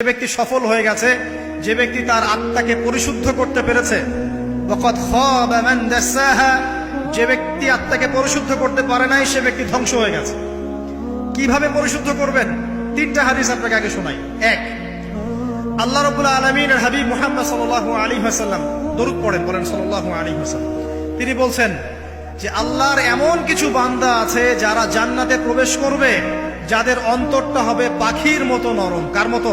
যে ব্যক্তি সফল হয়ে গেছে, যে ব্যক্তি তার আত্মাকে পরিশুদ্ধ করতে পেরেছে যে ব্যক্তি আত্মাকে পরিশুদ্ধ করতে পারে নাই, সে ব্যক্তি ধ্বংস হয়ে গেছে। কীভাবে পরিশুদ্ধ করবেন? তিনটা হাদিস আপনাকে আগে শোনাই। এক, আল্লাহ রবুল্লা আলমিনের হাবিব মুহাম্মদ সাল্লাহ আলী হাসাল্লাম দরুদ পড়েন, বলেন সাল্লাহ আলী হাসাল্লাম তিনি বলছেন যে, আল্লাহর এমন কিছু বান্দা আছে যারা জান্নাতে প্রবেশ করবে, যাদের অন্তরটা হবে পাখির মতো নরম। কার মতো?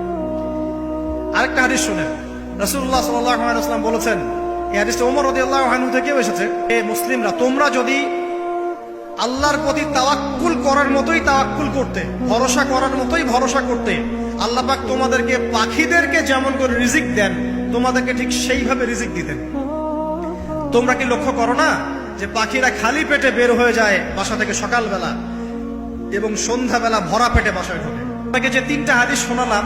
আরেকটা হাদিস শুনেন। রসুল্লাহ সাল্লাম বলেছেন, এই হাদিসটা ওমর রদি আল্লাহ থেকেও এসেছে এ মুসলিমরা, তোমরা যদি আল্লাহর প্রতি তাওয়াক্কুল করার মতোই তাওয়াক্কুল করতে, ভরসা করার মতোই ভরসা করতে, আল্লাহ পাক তোমাদেরকে পাখিদেরকে যেমন করে রিজিক দেন, তোমাদেরকে ঠিক সেইভাবে রিজিক দিতেন। তোমরা কি লক্ষ্য করো না যে পাখিরা খালি পেটে বের হয়ে যায় বাসা থেকে সকালবেলা এবং সন্ধ্যাবেলা ভরা পেটে বাসায় ঢোকে? আপনাকে যে তিনটা হাদিস শোনালাম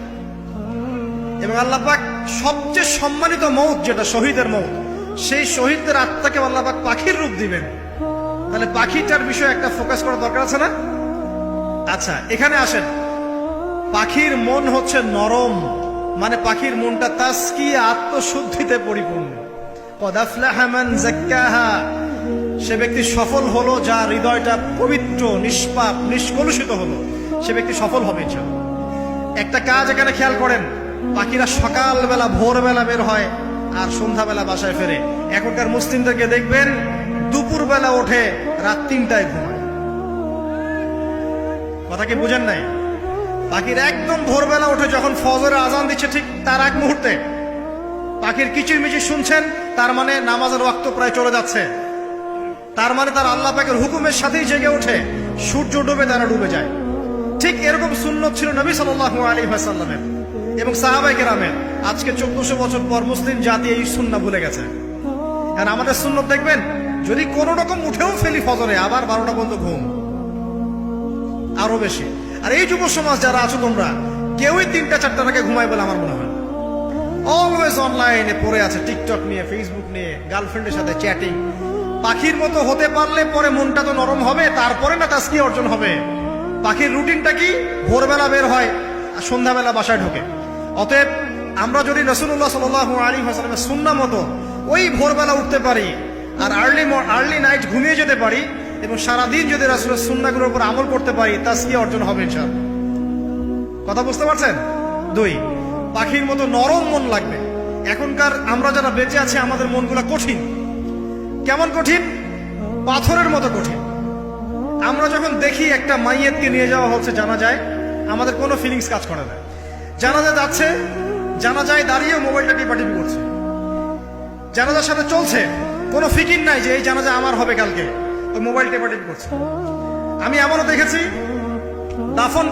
এবং আল্লাহ পাক সবচেয়ে সম্মানিত মৌত যেটা শহীদের মৌত, সেই শহীদদের আত্মাকে আল্লাহ পাক পাখির রূপ দিবেন। তাহলে পাখিটার বিষয়ে একটা ফোকাস করা দরকার আছে না? আচ্ছা এখানে আসেন। পাখির মন হচ্ছে নরম মানে পাখির মনটা তাস্কি আত্মশুদ্ধিতে পরিপূর্ণ। সে ব্যক্তি সফল হলো যার হৃদয়টা পবিত্র, নিষ্পাপ, নিষ্কলুষিত হলো। সে ব্যক্তি সফল হবে একটা কাজ এখানে খেয়াল করেন। পাখিরা সকালবেলা, ভোরবেলা বের হয় আর সন্ধ্যাবেলা বাসায় ফেরে। এখনকার মুসলিমদেরকে দেখবেন, দুপুরবেলা ওঠে, রাত তিনটায় ঘুমায়। কথা কি বুঝেন নাই? পাখির একদম ভোরবেলা উঠে যখন ফজরে আজান দিচ্ছে ঠিক তার এক মুহূর্তে। পাখির কিচির মিচির শুনছেন, তার মানে নামাজের ওয়াক্ত প্রায় চলে যাচ্ছে। তার মানে তার আল্লাহ পাকের হুকুমের সাথেই জেগে ওঠে, সূর্য ডুবে তারা ডুবে যায়। ঠিক এরকম সুন্নত ছিল নবী সাল্লাহ আলী ভাসাল্লামের এবং সাহাবাই কেরামের আজকে চোদ্দশো বছর পর মুসলিম জাতি এই সুন্না ভুলে গেছে। আর আমাদের সুন্নত দেখবেন, যদি কোন রকম উঠেও ফেলি ফজরে, আবার বারোটা পর্যন্ত ঘুম। আরও বেশি। আর এই যুব সমাজ যারা আছো তোমরা, কেউই তিনটা চারটা টাকা ঘুমায় বলে আমার মনে হয় অলওয়েজ অনলাইনে পড়ে আছে টিকটক নিয়ে ফেসবুক নিয়ে গার্লফ্রেন্ডের সাথে চ্যাটিং পাখির মতো হতে পারলে পরে মনটা তো নরম হবে, তারপরে না তাস্কি অর্জন হবে। পাখির রুটিনটা কি? ভোরবেলা বের হয়, আর সন্ধ্যাবেলা বাসায় ঢোকে। অতএব আমরা যদি রসুল্লাহ সাল আলী হাসালামের সুন্না মতো ওই ভোরবেলা উঠতে পারি আর আর্লি আর্লি নাইট ঘুমিয়ে যেতে পারি এবং সারাদিন যদি রাসুলের সুন্নাগুলোর উপর আমল করতে পারি তাস্কি অর্জন হবে ইনশাআল্লাহ। কথা বুঝতে পারছেন? দুই, পাখির মতো নরম মন লাগবে। এখনকার আমরা যারা বেঁচে আছি, আমাদের মনগুলো কঠিন। কেমন কঠিন? পাথরের মতো কঠিন। আমরা যখন দেখি একটা মাইয়েতকে নিয়ে যাওয়া হচ্ছে, জানা যায় আমাদের কোনো ফিলিংস কাজ করে না। জানাজা যাচ্ছে জানা যায় দাঁড়িয়ে মোবাইলটা টিপাটিপি করছে। জানাজার সাথে চলছে, কোনো ফিকির নাই যে এই জানাজা আমার হবে কালকে। ওই মোবাইল টেপাটিপি করছে। আমি এমনও দেখেছি, দাফন